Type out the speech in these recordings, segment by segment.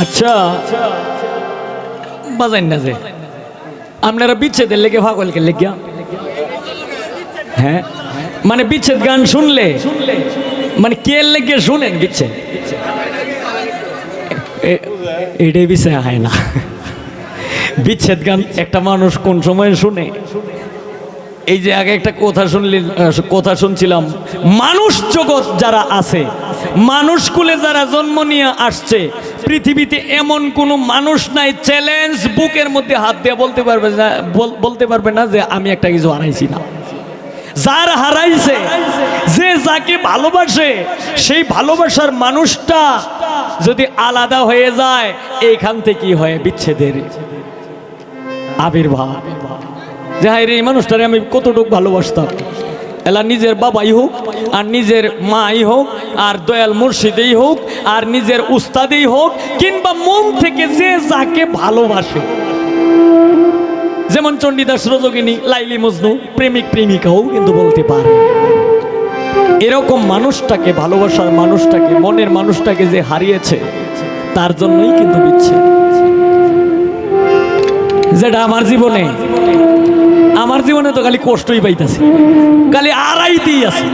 আচ্ছা। বাজাই না যে। আপনারা বিচ্ছেদের লেগে পাগলকে লেগিয়া হ্যাঁ? মানে বিচ্ছেদ গান শুনলে? মানে কে লেগে শুনেন বিচ্ছেদ? এটাই বিষয় হয় না। বিচ্ছেদ গান একটা মানুষ কোন সময় শুনে? এই যে আগে একটা কথা শুনলি কথা শুনছিলাম। মানুষ জগৎ যারা আছে, মানুষ কুলে যারা জন্ম নিয়ে আসছে, পৃথিবীতে এমন কোনো মানুষ নাই চ্যালেঞ্জ বুকের মধ্যে হাত দিয়ে বলতে পারবে না, বল- বলতে পারবে না যে আমি একটা কিছু হারাইছি না। যার হারাইছে, যে যাকে ভালোবাসে, সেই ভালোবাসার মানুষটা যদি আলাদা হয়ে যায়, এইখান থেকেই হয় বিচ্ছেদের আবির্ভাব। যে হায় রে, এই মানুষটারে আমি কতটুকু ভালোবাসতাম। এলা নিজের বাবাই হোক, আর নিজের মাই হোক, আর দয়াল মুর্শিদেই হোক, আর নিজের উস্তাদেই হোক, কিংবা মন থেকে যে যাকে ভালোবাসে। যেমন চণ্ডীদাস রজকিনী লাইলি মজনু, প্রেমিক প্রেমিকাও কিন্তু বলতে পারে। এরকম মানুষটাকে, ভালোবাসার মানুষটাকে, মনের মানুষটাকে যে হারিয়েছে, তার জন্যই কিন্তু দিচ্ছে। যেটা আমার জীবনে আমার জীবনে তো খালি কষ্টই পাইতেছে। খালি আড়াইতেই আছে।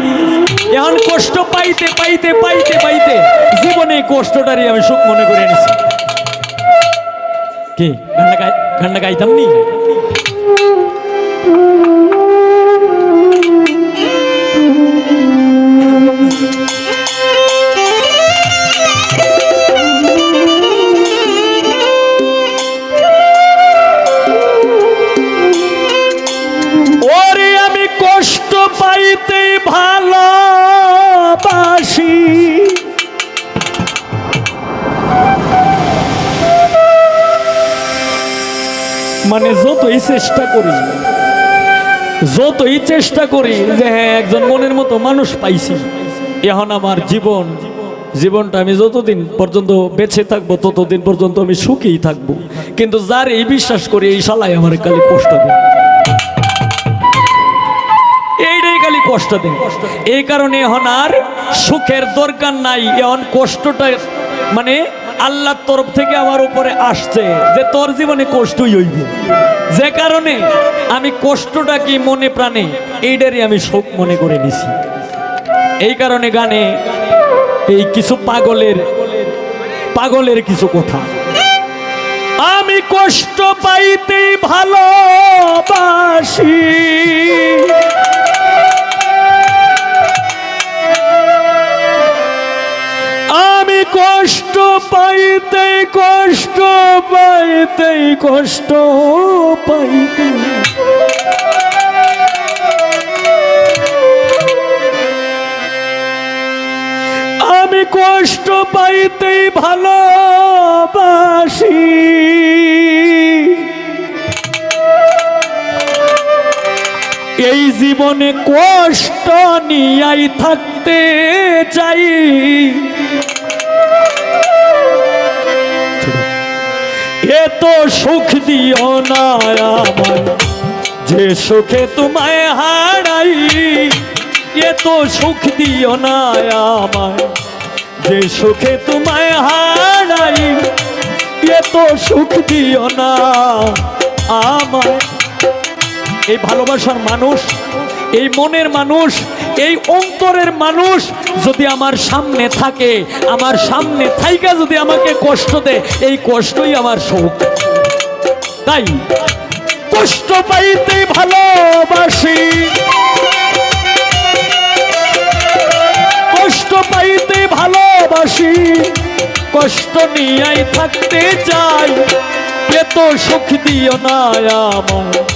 এখন কষ্ট পাইতে পাইতে পাইতে পাইতে জীবনে কষ্টটারই আমি সুখ মনে করে এনেছি। কি? গান্ডা গান্ডা গাইতাম নি? ভালোবাসি। মানে যতই চেষ্টা করি, যতই চেষ্টা করি যে হ্যাঁ একজন মনের মতো মানুষ পাইছি, এখন আমার জীবন, জীবনটা আমি যতদিন পর্যন্ত বেঁচে থাকব, ততদিন পর্যন্ত আমি সুখেই থাকব। কিন্তু যার এই বিশ্বাস করি, এই শালাই আমার খালি কষ্ট দেয়। খালি কষ্ট দেন এই কারণে এখন আর সুখের দরকার নাই। এখন কষ্টটা মানে আল্লাহর তরফ থেকে আমার উপরে আসছে যে তোর জীবনে কষ্টই হইব। যে কারণে আমি কষ্টটা কি মনে প্রাণে এইটারই আমি শোক মনে করে নিছি। এই কারণে গানে এই কিছু পাগলের পাগলের কিছু কথা। আমি কষ্ট পাইতেই ভালোবাসি। কষ্ট পাইতে কষ্ট পাইতে আমি কষ্ট পাইতে ভালোবাসি। এই জীবনে কষ্ট নিয়াই থাকতে চাই। এত সুখ দিও না আমার। যে সুখে তোমায় হারাই এত সুখ দিও না আমার। যে সুখে তোমায় হারাই এত সুখ দিও না আমায় এই ভালোবাসার মানুষ এই মনের মানুষ, এই অন্তরের মানুষ যদি আমার সামনে থাকে, আমার সামনে থাইকা যদি আমাকে কষ্ট দেয়, এই কষ্টই আমার সুখ। তাই কষ্ট পাইতে ভালোবাসি। কষ্ট পাইতে ভালোবাসি। কষ্ট নিয়াই থাকতে চাই এত সুখ দিও না আমার।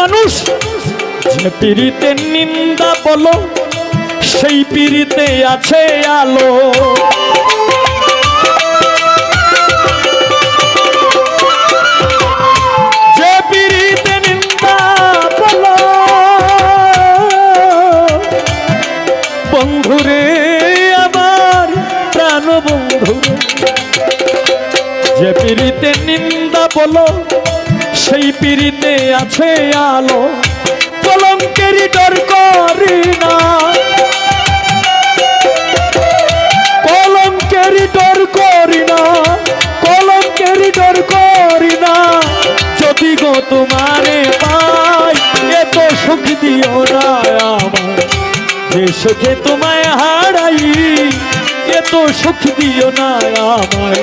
মানুষ, যে পিড়িতে নিন্দা বলো, সেই পিড়িতে আছে আলো। যে পিড়িতে নিন্দা বলো, বন্ধুরে যে পিড়িতে নিন্দা বলো সেই পিড়িতে আছে আলো কলঙ্কেরই ডর করি না। কলঙ্কেরই ডর করি না কলঙ্কেরই ডর করি না। যদি গো তোমারে পাই, এত সুখ দিও না আমার যে সুখে তোমায় হারাই, এত সুখ দিও না আমায়।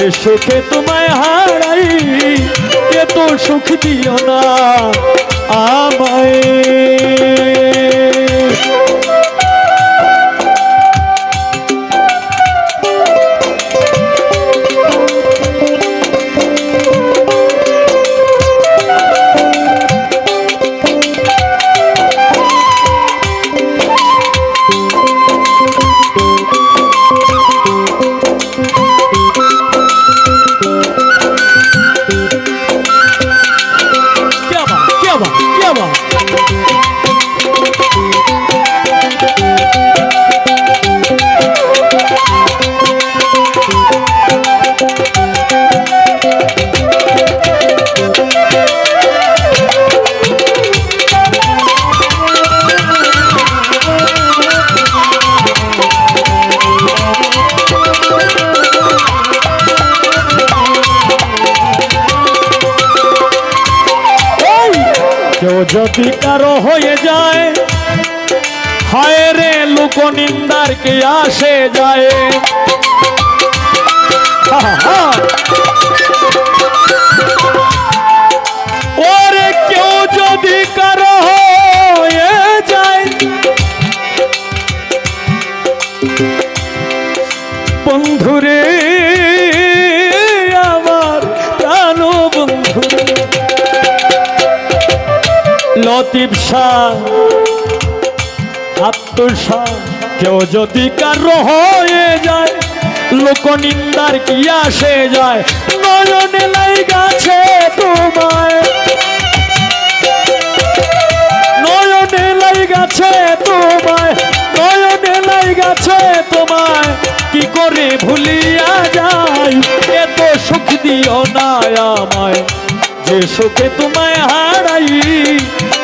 যে সুখে তোমায় হারাই এত সুখ দিও না আমায়। যদি কারও হয়ে যায়। হায় রে লোক নিন্দার কে আসে যায়। হা, হা, লতিফ শাহ আত্মসাহ কেউ যদি কারও হয়ে যায় লোক নিন্দার কি আসে যায়? নয়নে লাই গাছে তোমায়। নয়নে লাই গাছে তোমায়, নয়নে লাই গাছে তোমায়। কি করে ভুলিয়া যায়? এত সুখ দিও না আমায়। যে সুখে তোমায় হারাই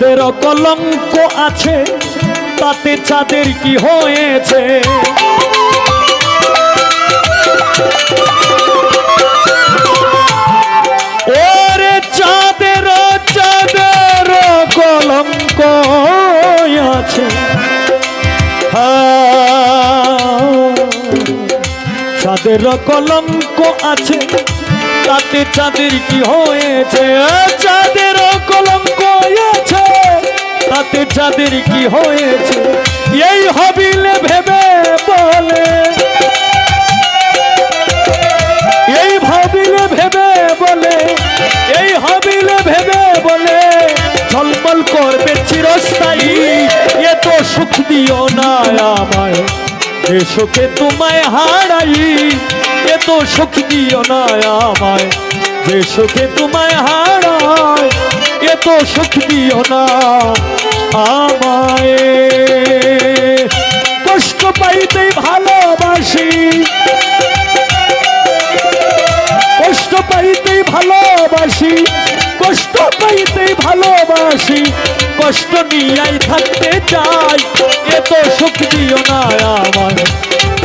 চাঁদের কলঙ্ক আছে, তাতে চাঁদের কি হয়েছে? ওরে চাঁদের চাঁদের কলঙ্ক আছে। চাঁদের কলঙ্ক আছে, তাতে চাঁদের কি হয়েছে? চাঁদের কলঙ্ক তাতে চাঁদের কি হয়েছে, এই হবিলে ভেবে বলে। এই ভাবিলে ভেবে বলে, এই হবিলে ভেবে বলে, ঝলমল করবে চিরস্থায়ী। এ তো সুখ দিও না আমায় এ সুখে তোমায় হারাই। এ তো সুখ দিও না আমায় যে সুখে তোমায় হারাই। এ তো সুখ দিও না। আমায়। কষ্ট পাইতে ভালোবাসি। কষ্ট পাইতে ভালোবাসি। কষ্ট পাইতে ভালোবাসি। কষ্ট নিয়াই থাকতে চাই। এত সুখ দিও না আমার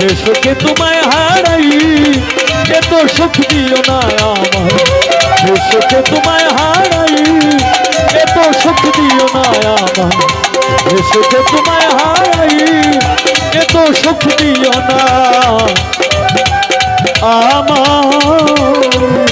এ সুখে তোমায় হারাই। এত সুখ দিও না আমার এ সুখে তোমায় হারাই। এত সুখ দিও না আমার এসে সুখে তোমায় হারাই এত সুখ দিও না। আমার